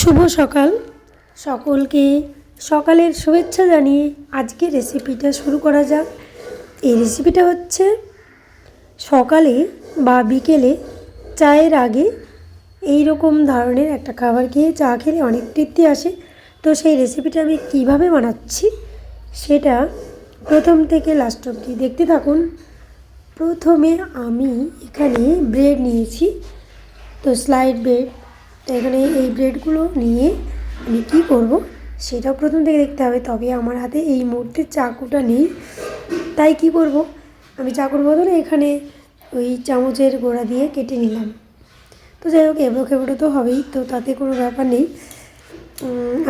শুভ সকাল। সকলকে সকালের শুভেচ্ছা জানিয়ে আজকে রেসিপিটা শুরু করা যাক। এই রেসিপিটা হচ্ছে সকালে বা বিকেলে চায়ের আগে এই রকম ধরনের একটা খাবার খেয়ে চা খেলে অনেক তৃপ্তি আসে। তো সেই রেসিপিটা আমি কীভাবে বানাচ্ছি সেটা প্রথম থেকে লাস্ট অবধি দেখতে থাকুন। প্রথমে আমি এখানে ব্রেড নিয়েছি। তো স্লাইড ব্রেড তো এখানে এই ব্রেডগুলো নিয়ে আমি কী করব সেটাও প্রথম থেকে দেখতে হবে। তবে আমার হাতে এই মুহূর্তে চাকুটা নেই। তাই কি করব? আমি চাকুর বদলে এখানে ওই চামচের গোড়া দিয়ে কেটে নিলাম। তো যাই হোক, এবড়ো খেবড়ো তো হবেই, তো তাতে কোনো ব্যাপার নেই।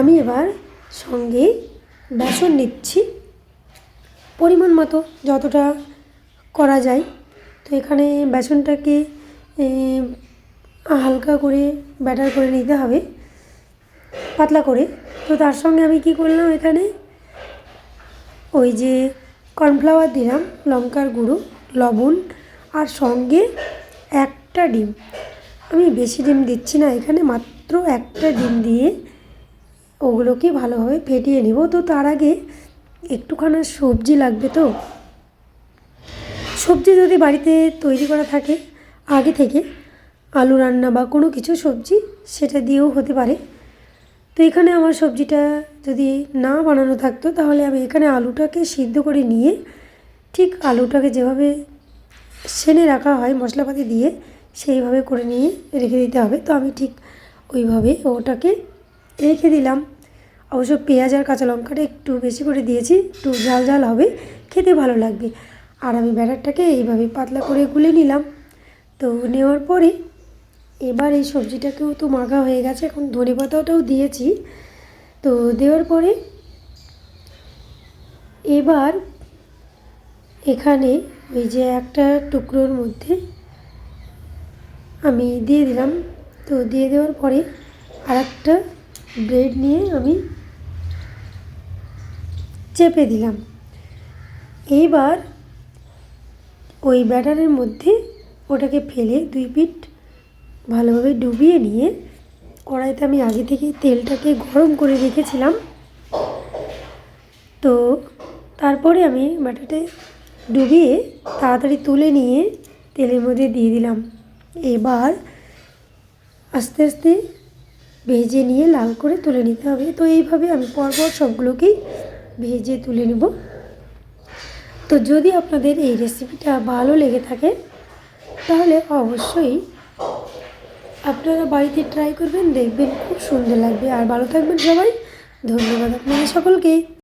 আমি এবার সঙ্গে বেসন নিচ্ছি পরিমাণ মতো, যতটা করা যায়। তো এখানে বেসনটাকে হালকা করে ব্যাটার করে নিতে হবে, পাতলা করে। তো তার সঙ্গে আমি কি করলাম এখানে? ওই যে কর্নফ্লাওয়ার দিলাম, লঙ্কার গুঁড়ো, লবণ আর সঙ্গে একটা ডিম। আমি বেশি ডিম দিচ্ছি না এখানে, মাত্র একটা ডিম দিয়ে ওগুলোকে ভালোভাবে ফেটিয়ে নেব। তো তার আগে একটুখানা সবজি লাগবে তো? সবজি যদি বাড়িতে তৈরি করা থাকে, আগে থেকে আলু রান্না বা কোনো কিছু সবজি সেটা দিয়েও হতে পারে। তো এখানে আমার সবজিটা যদি না বানানো থাকতো তাহলে আমি এখানে আলুটাকে সিদ্ধ করে নিয়ে ঠিক আলুটাকে যেভাবে সেনে রাখা হয় মশলাপাতি দিয়ে সেইভাবে করে নিয়ে রেখে দিতে হবে। তো আমি ঠিক ওইভাবে ওটাকে রেখে দিলাম। অবশ্য পেঁয়াজ আর কাঁচা লঙ্কাটা একটু বেশি করে দিয়েছি, একটু ঝাল ঝাল হবে, খেতে ভালো লাগবে। আর আমি ব্যাটারটাকে এইভাবে পাতলা করে গুলে নিলাম। তো নেওয়ার পরে এবার এই সবজিটাকেও তো মাখা হয়ে গেছে, এখন ধনে পাতাটাও দিয়েছি। তো দেওয়ার পরে এবার এখানে ওই যে একটা টুকরোর মধ্যে আমি দিয়ে দিলাম। তো দিয়ে দেওয়ার পরে আর একটা ব্রেড নিয়ে আমি চেপে দিলাম। এইবার ওই ব্যাটারের মধ্যে ওটাকে ফেলে দুই পিঠ ভালোভাবে ডুবিয়ে নিয়ে কড়াইতে আমি আগে থেকে তেলটাকে গরম করে রেখেছিলাম। তো তারপরে আমি ব্যাটারটা ডুবিয়ে তাড়াতাড়ি তুলে নিয়ে তেলের মধ্যে দিয়ে দিলাম। এবার আস্তে আস্তে ভেজে নিয়ে লাল করে তুলে নিতে হবে। তো এইভাবে আমি পরপর সবগুলোকেই ভেজে তুলে নেব। তো যদি আপনাদের এই রেসিপিটা ভালো লেগে থাকে, তাহলে অবশ্যই আপনারা বাড়িতে ট্রাই করবেন, দেখবেন খুব সুন্দর লাগবে। আর ভালো থাকবেন সবাই। ধন্যবাদ আপনাদের সকলকে।